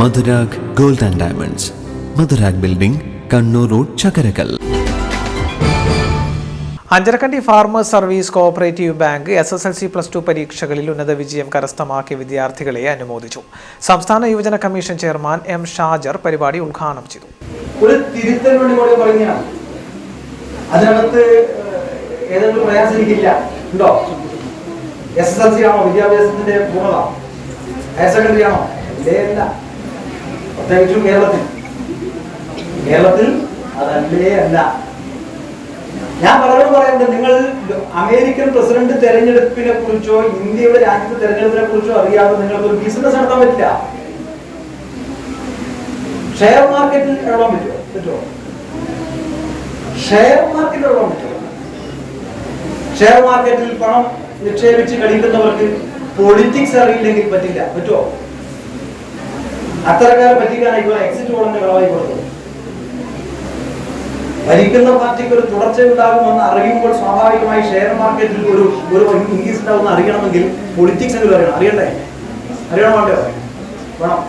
Madhurag gold and diamonds. Madhurag building Kannur road Chakkarakkal. Anjarakandy farmers service cooperative bank S S L C plus two പരീക്ഷകളിൽ ഉന്നത വിജയം കരസ്ഥമാക്കിയ വിദ്യാർത്ഥികളെ അനുമോദിച്ചു. സംസ്ഥാന യുവജന കമ്മീഷൻ ചെയർമാൻ എം ഷാജർ പരിപാടി ഉദ്ഘാടനം ചെയ്തു. ഒരു കൂടെ അതിനകത്ത് ഏതെങ്കിലും പ്രയാസം എനിക്കില്ല. ഉണ്ടോ? എസ് എസ് എൽ സി ആണോ? വിദ്യാഭ്യാസത്തിന്റെ പൂർണത? ഹയർ സെക്കൻഡറി ആണോ? ഇല്ലേ അല്ല പ്രത്യേകിച്ചും കേരളത്തിൽ. കേരളത്തിൽ അതല്ലേ അല്ല. ഞാൻ പലരോടും പറയുന്നത് നിങ്ങൾ അമേരിക്കൻ പ്രസിഡന്റ് തെരഞ്ഞെടുപ്പിനെ കുറിച്ചോ ഇന്ത്യയുടെ രാജ്യത്തെ തെരഞ്ഞെടുപ്പിനെ കുറിച്ചോ അറിയാതെ നിങ്ങൾക്ക് ഒരു ബിസിനസ് നടത്താൻ പറ്റില്ല. ഷെയർ മാർക്കറ്റിൽ ഇടപെടാൻ പറ്റുമോ? പറ്റുമോ? ഷെയർ മാർക്കറ്റിൽ ഇടപെടാൻ പറ്റുമോ? ഷെയർ മാർക്കറ്റിൽ പണം നിക്ഷേപിച്ച് കളിക്കുന്നവർക്ക് പൊളിറ്റിക്സ് അറിയില്ലെങ്കിൽ പറ്റില്ല. പറ്റുമോ? അത്തരക്കാരെ ഇപ്പോൾ എക്സിറ്റ് പോളിന്റെ കളവായി കൊടുത്തത്. ഭരിക്കുന്ന പാർട്ടിക്ക് ഒരു തുടർച്ച ഉണ്ടാകുമെന്ന് അറിയുമ്പോൾ സ്വാഭാവികമായി ഷെയർ മാർക്കറ്റിൽ ഒരു ഒരു ഇൻക്രീസ് ഉണ്ടാകുമെന്ന് അറിയണമെങ്കിൽ പൊളിറ്റിക്സ് എങ്കിലും അറിയണം അറിയണ്ടേ? അറിയണം വേണ്ടോ വേണം.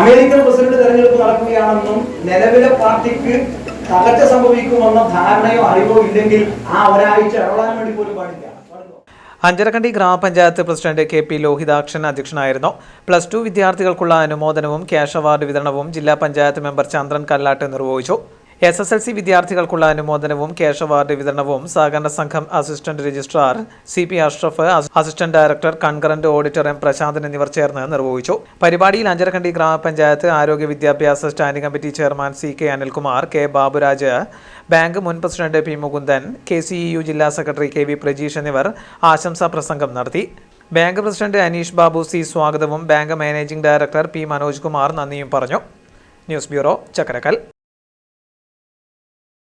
അമേരിക്കൻ പ്രസിഡന്റ് തെരഞ്ഞെടുപ്പ് നടക്കുകയാണെന്നും നിലവിലെ പാർട്ടിക്ക് തകർച്ച സംഭവിക്കുമെന്ന ധാരണയോ അറിവോ ഇല്ലെങ്കിൽ ആ ഒരാഴ്ച ഇടപെടാൻ വേണ്ടി പോലും പാടില്ല? അഞ്ചരക്കണ്ടി ഗ്രാമപഞ്ചായത്ത് പ്രസിഡന്റ് കെ പി ലോഹിതാക്ഷൻ അധ്യക്ഷനായിരുന്നു. പ്ലസ് ടു വിദ്യാർത്ഥികൾക്കുള്ള അനുമോദനവും ക്യാഷ് അവാർഡ് വിതരണവും ജില്ലാ പഞ്ചായത്ത് മെമ്പർ ചന്ദ്രൻ കല്ലാട്ട് നിർവഹിച്ചു. എസ് എസ് എൽ സി വിദ്യാർത്ഥികൾക്കുള്ള അനുമോദനവും ക്യാഷ് അവാർഡ് വിതരണവും സഹകരണ സംഘം assistant registrar C P Ashraf assistant director concurrent auditor M Prasanthan എന്നിവർ ചേർന്ന് നിർവഹിച്ചു. പരിപാടിയിൽ അഞ്ചരക്കണ്ടി ഗ്രാമപഞ്ചായത്ത് ആരോഗ്യ വിദ്യാഭ്യാസ standing committee chairman C K Anilkumar K Baburaj bank മുൻ president P Mukundan K C U ജില്ലാ സെക്രട്ടറി കെ വി പ്രജീഷ് എന്നിവർ ആശംസാ പ്രസംഗം നടത്തി. Bank president Aneesh Babu C സ്വാഗതവും bank managing director P Manoj Kumar നന്ദിയും പറഞ്ഞു. News bureau Chakkarakkal.